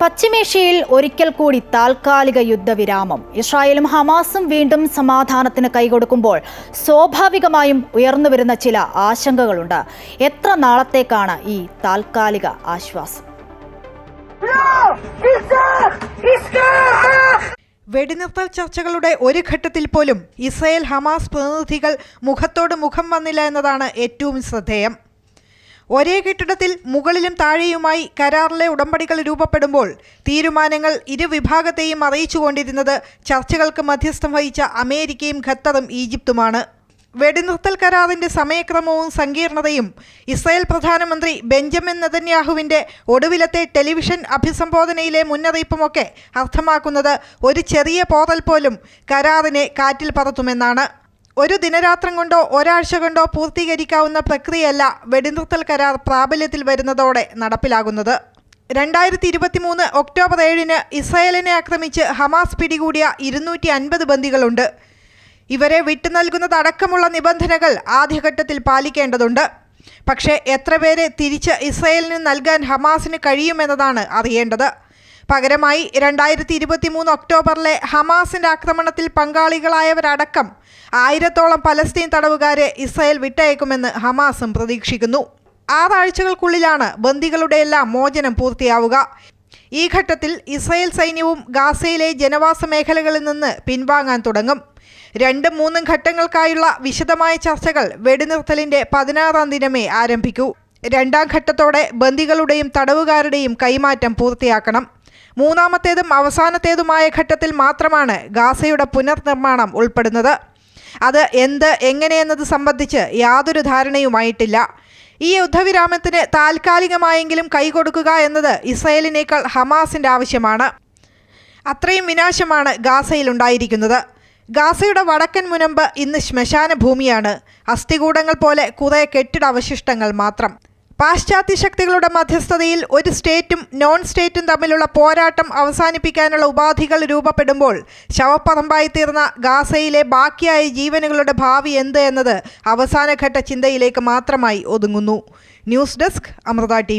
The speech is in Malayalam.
പശ്ചിമേഷ്യയിൽ ഒരിക്കൽ കൂടി താൽക്കാലിക യുദ്ധവിരാമം. ഇസ്രായേലും ഹമാസും വീണ്ടും സമാധാനത്തിന് കൈകൊടുക്കുമ്പോൾ സ്വാഭാവികമായും ഉയർന്നുവരുന്ന ചില ആശങ്കകളുണ്ട്. എത്ര നാളത്തേക്കാണ് ഈ താൽക്കാലിക ആശ്വാസം? വെടിനിർത്തൽ ചർച്ചകളുടെ ഒരു ഘട്ടത്തിൽ പോലും ഇസ്രായേൽ ഹമാസ് പ്രതിനിധികൾ മുഖത്തോട് മുഖം വന്നില്ല എന്നതാണ് ഏറ്റവും ശ്രദ്ധേയം. ഒരേ കെട്ടിടത്തിൽ മുകളിലും താഴെയുമായി കരാറിലെ ഉടമ്പടികൾ രൂപപ്പെടുമ്പോൾ തീരുമാനങ്ങൾ ഇരുവിഭാഗത്തെയും അറിയിച്ചുകൊണ്ടിരുന്നത് ചർച്ചകൾക്ക് മധ്യസ്ഥം വഹിച്ച അമേരിക്കയും ഖത്തറും ഈജിപ്തുമാണ്. വെടിനിർത്തൽ കരാറിന്റെ സമയക്രമവും സങ്കീർണതയും ഇസ്രായേൽ പ്രധാനമന്ത്രി ബെഞ്ചമിൻ നെതന്യാഹുവിന്റെ ഒടുവിലത്തെ ടെലിവിഷൻ അഭിസംബോധനയിലെ മുന്നറിയിപ്പുമൊക്കെ അർത്ഥമാക്കുന്നത് ഒരു ചെറിയ പോറൽ പോലും കരാറിനെ കാറ്റിൽ പറത്തുമെന്നാണ്. ഒരു ദിനരാത്രം കൊണ്ടോ ഒരാഴ്ച കൊണ്ടോ പൂർത്തീകരിക്കാവുന്ന പ്രക്രിയയല്ല വെടിനിർത്തൽ കരാർ പ്രാബല്യത്തിൽ വരുന്നതോടെ നടപ്പിലാകുന്നത്. രണ്ടായിരത്തി ഇരുപത്തിമൂന്ന് ഒക്ടോബർ ഏഴിന് ഇസ്രായേലിനെ ആക്രമിച്ച് ഹമാസ് പിടികൂടിയ ഇരുന്നൂറ്റി അൻപത് ബന്ദികളുണ്ട്. ഇവരെ വിട്ടു നൽകുന്നതടക്കമുള്ള നിബന്ധനകൾ ആദ്യഘട്ടത്തിൽ പാലിക്കേണ്ടതുണ്ട്. പക്ഷേ എത്ര പേരെ തിരിച്ച് ഇസ്രായേലിന് നൽകാൻ ഹമാസിന് കഴിയുമെന്നതാണ് അറിയേണ്ടത്. പകരമായി രണ്ടായിരത്തി ഇരുപത്തി മൂന്ന് ഒക്ടോബറിലെ ഹമാസിന്റെ ആക്രമണത്തിൽ പങ്കാളികളായവരടക്കം ആയിരത്തോളം പലസ്തീൻ തടവുകാരെ ഇസ്രായേൽ വിട്ടയക്കുമെന്ന് ഹമാസും പ്രതീക്ഷിക്കുന്നു. ആറാഴ്ചകൾക്കുള്ളിലാണ് ബന്ദികളുടെ എല്ലാം മോചനം പൂർത്തിയാവുക. ഈ ഘട്ടത്തിൽ ഇസ്രായേൽ സൈന്യവും ഗാസയിലെ ജനവാസ മേഖലകളിൽ നിന്ന് പിൻവാങ്ങാൻ തുടങ്ങും. രണ്ടും മൂന്നും ഘട്ടങ്ങൾക്കായുള്ള വിശദമായ ചർച്ചകൾ വെടിനിർത്തലിന്റെ പതിനാറാം ദിനമേ ആരംഭിക്കൂ. രണ്ടാം ഘട്ടത്തോടെ ബന്ദികളുടെയും തടവുകാരുടെയും കൈമാറ്റം പൂർത്തിയാക്കണം. മൂന്നാമത്തേതും അവസാനത്തേതുമായ ഘട്ടത്തിൽ മാത്രമാണ് ഗാസയുടെ പുനർനിർമ്മാണം ഉൾപ്പെടുന്നത്. അത് എന്ത് എങ്ങനെയെന്നത് സംബന്ധിച്ച് യാതൊരു ധാരണയുമായിട്ടില്ല. ഈ യുദ്ധവിരാമത്തിന് താൽക്കാലികമായെങ്കിലും കൈകൊടുക്കുക എന്നത് ഇസ്രയേലിനേക്കാൾ ഹമാസിന്റെ ആവശ്യമാണ്. അത്രയും വിനാശമാണ് ഗാസയിൽ ഉണ്ടായിരിക്കുന്നത്. ഗാസയുടെ വടക്കൻ മുനമ്പ് ഇന്ന് ശ്മശാന ഭൂമിയാണ് അസ്ഥികൂടങ്ങൾ പോലെ കുറേ കെട്ടിട അവശിഷ്ടങ്ങൾ മാത്രം. പാശ്ചാത്യ ശക്തികളുടെ മധ്യസ്ഥതയിൽ ഒരു സ്റ്റേറ്റും നോൺ സ്റ്റേറ്റും തമ്മിലുള്ള പോരാട്ടം അവസാനിപ്പിക്കാനുള്ള ഉപാധികൾ രൂപപ്പെടുമ്പോൾ ശവപ്പറമ്പായി തീർന്ന ഗാസയിലെ ബാക്കിയായ ജീവനുകളുടെ ഭാവി എന്ത് എന്നത് അവസാനഘട്ട ചിന്തയിലേക്ക് മാത്രമായി ഒതുങ്ങുന്നു. News desk Amrita T